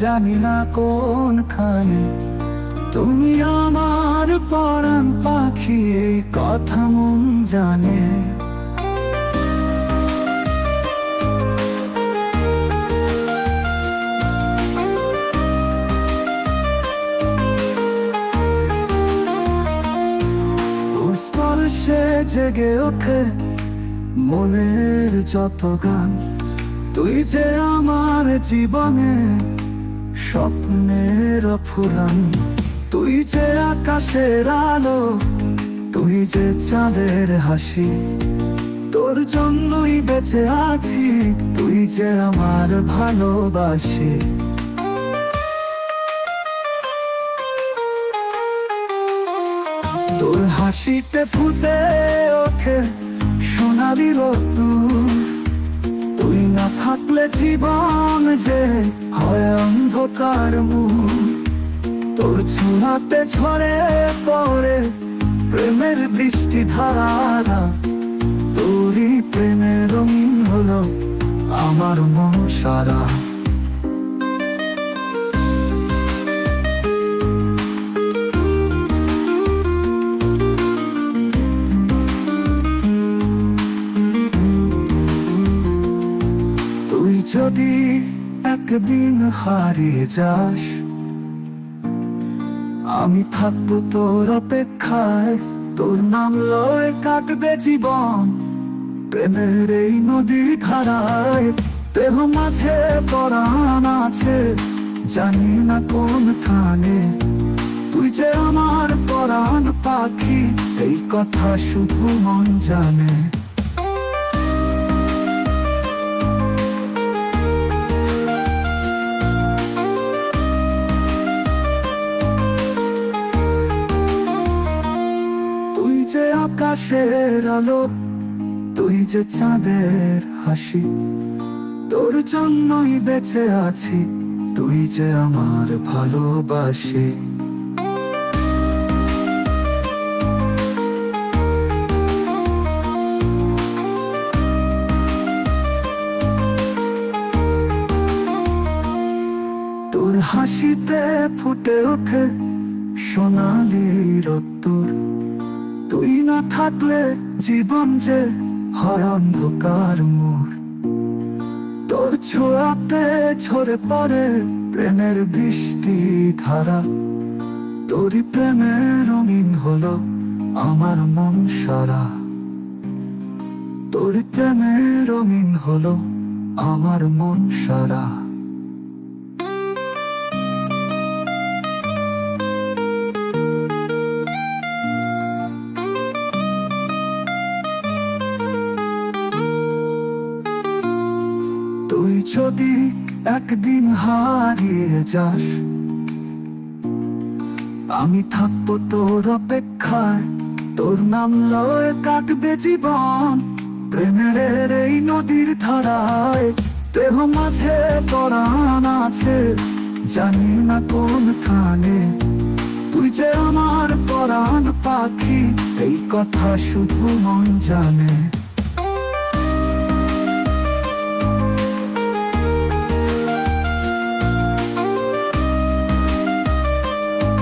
জানি না কোনখানে। তুমি আমার পরাণ পাখি কথা মন জানে। জেগে ওঠে মনের যত গান। তুই যে আমার জীবনে স্বপ্নের ফুরান তুই যে আকাশের আলো, তুই যে চাঁদের হাসি, তোর জন্যই বেঁচে আছি, তুই যে আমার ভালোবাসি। তোর হাসিতে ফুটে ওঠে সোনালি তুই না থাকলে জীবন যে হয় অন্ধকার মুখ তোর ছোঁয়াতে ঝরে পড়ে প্রেমের বৃষ্টি ধারা তোরই প্রেমের রঙিন হলো আমার মন সারা। যদি একদিন হারিয়ে যাস, আমি থাকব তোর অপেক্ষায়। তোর নাম লয় কাটবে জীবন, প্রেমের এই নদী ধারায়। দেহ মাঝে পরাণ আছে, জানি না কোন খানে তুই যে আমার পরাণ পাখি, এই কথা শুধু মন জানে। আকাশের আলো, তুই যে চাঁদের হাসি, তোর জন্যই বেঁচে আছি, তুই যে আমার ভালোবাসি। তোর হাসিতে ফুটে ওঠে সোনালি রত্তর না থাকলে জীবন যে হয় অন্ধকার মোর। তোর ছোঁয়াতে ঝরে পড়ে প্রেমের বৃষ্টি ধারা। তোরই প্রেমের রঙিন হলো আমার মন সারা। তোর প্রেমের রঙিন হলো আমার মন সারা। তুই যদি একদিন হারিয়ে যাস, আমি থাকব তোর অপেক্ষায়। তোর নাম লয় কাটবে জীবন, প্রেমের এই নদীর ধারায়। দেহ মাঝে পরাণ আছে, জানি না কোন খানে তুই যে আমার পরাণ পাখি, এই কথা শুধু মন জানে।